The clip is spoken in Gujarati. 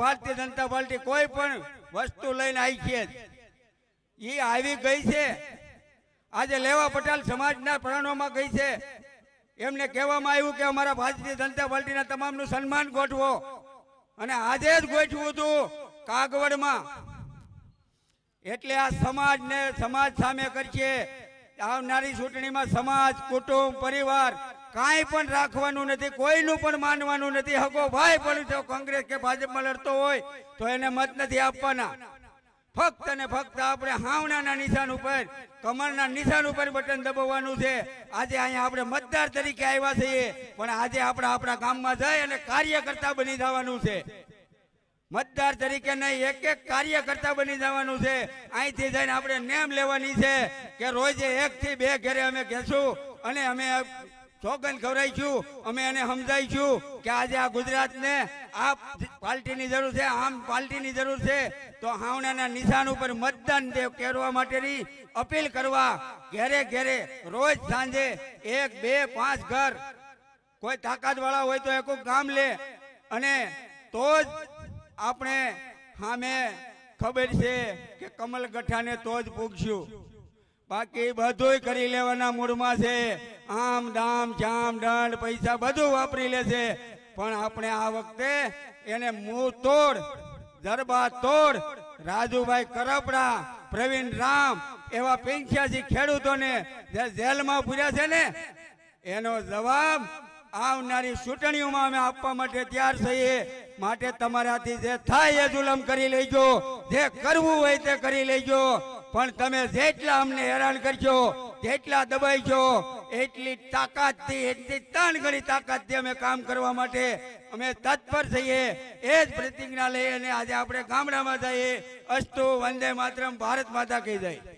ભારતીય જનતા પાર્ટી કોઈ પણ વસ્તુ લઈને આવી છે. એ આવી ગઈ છે. આજે લેવા પટેલ સમાજના પ્રાણોમાં ગઈ છે. એમને કહેવામાં આવ્યું કે અમારા ભારતીય જનતા પાર્ટીના તમામનું સન્માન ગોઠવો. અને આજે જ ગોઠવું હતું કાગવડમાં. એટલે આ સમાજને સમાજ સામે કરીએ. આવનારી ચૂંટણીમાં સમાજ, કુટુંબ, પરિવાર કાંઈ પણ રાખવાનું નથી, કોઈનું પણ માનવાનું નથી. હકો ભાઈ પણ જો કોંગ્રેસ કે ભાજપમાં લડતો હોય, તો એને મત નથી આપવાના. ફક્ત ને ફક્ત આપણે હાવણાના નિશાન ઉપર, કમળના નિશાન ઉપર બટન દબાવવાનું છે. આજે અહીંયા આપણે મતદાર તરીકે આવ્યા છીએ, પણ આજે આપણે આપણા ગામમાં જઈ અને કાર્યકર્તા બની જવાનું છે. મતદાર તરીકે નહીં, એક એક કાર્યકર્તા બની જવાનું છે. અહીંથી જઈને આપણે નેમ લેવાની છે કે રોજે એક થી બે ઘરે અમે કહેશું અને અમે સોગન ખવડાવીશું અમે એને સમજાવીશું કે આજે આ ગુજરાતને આ પાર્ટીની જરૂર છે, આમ પાર્ટીની જરૂર છે. તો હાવણાના નિશાન ઉપર મતદાન કરવા માટેની અપીલ કરવા ઘેરે ઘેરે રોજ સાંજે એક, બે, પાંચ ઘર. કોઈ તાકાત વાળા હોય તો એક ગામ લે. અને તો જ આપણે સામે ખબર છે કે કમલ ગઠાને તો જ પૂગશું. બાકી બધુંય કરી લેવાના મૂડમાં છે. આમ દામ જામ દંડ પૈસા બધું વાપરી લે છે. પણ આપણે આ વખતે એને મૂળ તોડ દરબા તોડ, રાજુભાઈ કરપડા, પ્રવીણ રામ એવા પિંખ્યાસી ખેડૂતોને જે જેલમાં પૂર્યા છે ને, એનો જવાબ આવનારી ચૂંટણીઓમાં અમે આપવા માટે તૈયાર થઈએ માટે તમારાથી જે થાય એ જુલમ કરી લેજો. જે કરવું હોય તે કરી લેજો. પણ તમે જેટલા અમને હેરાન કરજો, જેટલા દબાઈજો એટલી તાકાતથી, એટલી ત્રણ ગણી તાકાતથી અમે કામ કરવા માટે અમે તત્પર થઈએ. એ જ પ્રતિજ્ઞા લઈ અને આજે આપણે ગામડામાં જઈએ. અસ્તુ વંદે માતરમ, ભારત માતા કહી જાય.